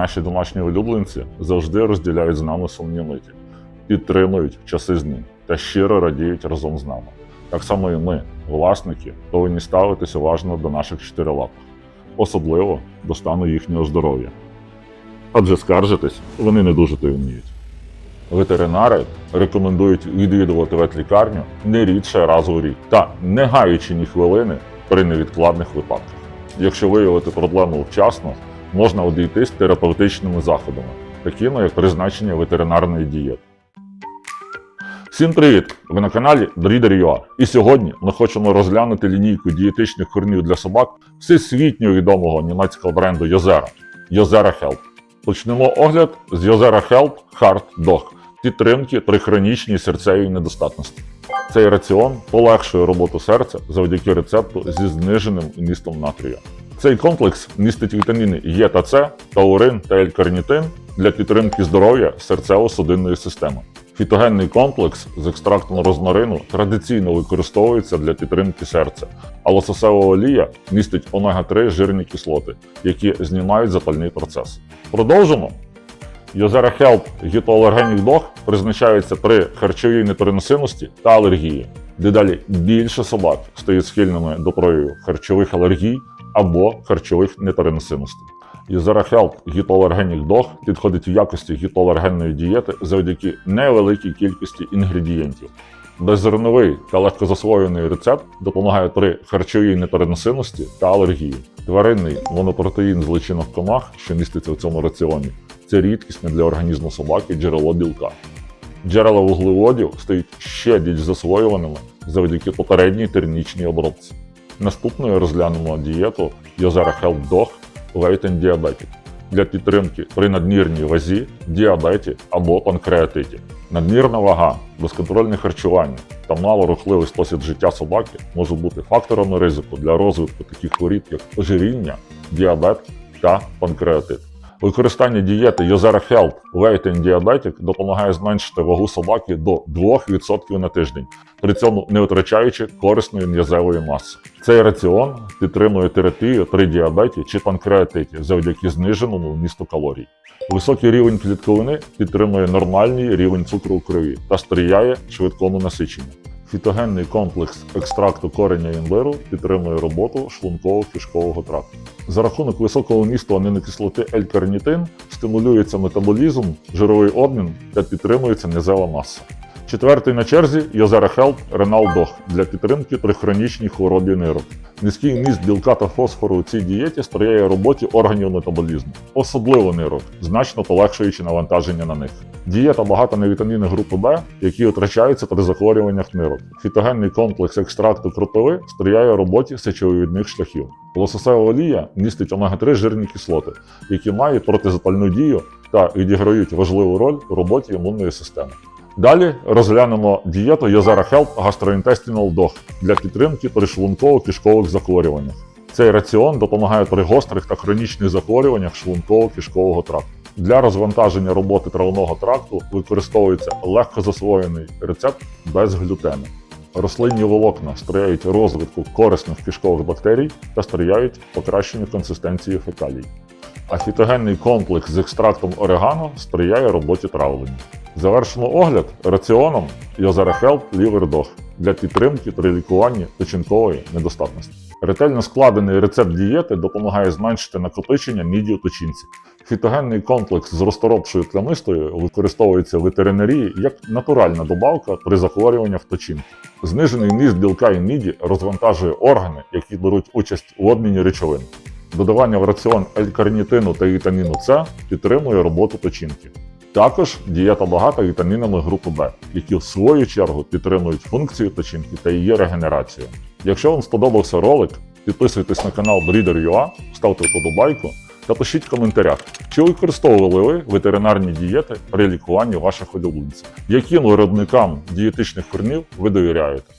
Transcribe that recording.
Наші домашні улюбленці завжди розділяють з нами сумні миті, підтримують в часи зні та щиро радіють разом з нами. Так само і ми, власники, повинні ставитися уважно до наших чотирилапих, особливо до стану їхнього здоров'я. Адже скаржитись вони не дуже то й вміють. Ветеринари рекомендують відвідувати ветлікарню не рідше раз у рік та не гаючи ні хвилини при невідкладних випадках. Якщо виявити проблему вчасно, можна обійтись терапевтичними заходами, такими як призначення ветеринарної дієти. Всім привіт! Ви на каналі Breeder.ua. І сьогодні ми хочемо розглянути лінійку дієтичних кормів для собак всесвітньо відомого німецького бренду Йозера Йозера Health. Почнемо огляд з Йозера Health Hard Dog підтримки при хронічній серцевій недостатності. Цей раціон полегшує роботу серця завдяки рецепту зі зниженим вмістом натрію. Цей комплекс містить вітаміни Е та С, таурин та L-карнітин для підтримки здоров'я серцево-судинної системи. Фітогенний комплекс з екстрактом розмарину традиційно використовується для підтримки серця, а лососева олія містить омега-3 жирні кислоти, які знімають запальний процес. Продовжимо. Йозера Health Hypoallergenic Dog призначається при харчовій непереносимості та алергії. Дедалі більше собак стають схильними до прояву харчових алергій або харчових непереносимостей. Health Hypoallergenic Dog підходить в якості гіпоалергенної дієти завдяки невеликій кількості інгредієнтів. Беззерновий та легкозасвоєний рецепт допомагає при харчовій непереносимості та алергії. Тваринний монопротеїн з личинок комах, що міститься в цьому раціоні, це рідкісне для організму собаки джерело білка. Джерела вуглеводів стають ще більш засвоюваними завдяки попередній термічній обробці. Наступною розглянемо дієту Йозера Health Dog and Diabetic для підтримки при надмірній вазі, діабеті або панкреатиті. Надмірна вага, безконтрольне харчування та малорухливий спосіб життя собаки можуть бути факторами ризику для розвитку таких хворіб, як ожиріння, діабет та панкреатит. Використання дієти Йозера Health Weight and Diabetic допомагає зменшити вагу собаки до 2% на тиждень, при цьому не втрачаючи корисної м'язевої маси. Цей раціон підтримує терапію при діабеті чи панкреатиті завдяки зниженому вмісту калорій. Високий рівень клітковини підтримує нормальний рівень цукру у крові та сприяє швидкому насиченню. Фітогенний комплекс екстракту кореня імбиру підтримує роботу шлунково-кишкового тракту. За рахунок високого вмісту амінокислоти L-карнітин стимулюється метаболізм, жировий обмін та підтримується низова маса. Четвертий на черзі Йозера Health Renal Dog для підтримки при хронічній хворобі нирок. Низький вміст білка та фосфору у цій дієті сприяє роботі органів метаболізму, особливо нирок, значно полегшуючи навантаження на них. Дієта багата на вітаміни групи Б, які втрачаються при захворюваннях нирок. Фітогенний комплекс екстракту крупиви сприяє роботі сечовивідних шляхів. Лососева олія містить омега-3 жирні кислоти, які мають протизапальну дію та відіграють важливу роль у роботі імунної системи. Далі розглянемо дієту Йозера Health Gastrointestinal Dog для підтримки при шлунково-кишкових захворюваннях. Цей раціон допомагає при гострих та хронічних захворюваннях шлунково-кишкового тракту. Для розвантаження роботи травного тракту використовується легко засвоєний рецепт без глютену. Рослинні волокна сприяють розвитку корисних кишкових бактерій та сприяють покращенню консистенції фекалій. А фітогенний комплекс з екстрактом орегано сприяє роботі травлення. Завершено огляд раціоном Йозера Health Liver для підтримки при лікуванні печінкової недостатності. Ретельно складений рецепт дієти допомагає зменшити накопичення міді у печінці. Фітогенний комплекс з розторопшою плямистою використовується в ветеринарії як натуральна добавка при захворюваннях печінки. Знижений вміст білка і міді розвантажує органи, які беруть участь у обміні речовин. Додавання в раціон L-карнітину та вітаміну С підтримує роботу печінки. Також дієта багата вітамінами групи Б, які в свою чергу підтримують функцію печінки та її регенерацію. Якщо вам сподобався ролик, підписуйтесь на канал Breeder.ua, ставте вподобайку та пишіть в коментарях, чи використовували ви ветеринарні дієти при лікуванні ваших улюбленців, яким виробникам дієтичних кормів ви довіряєте.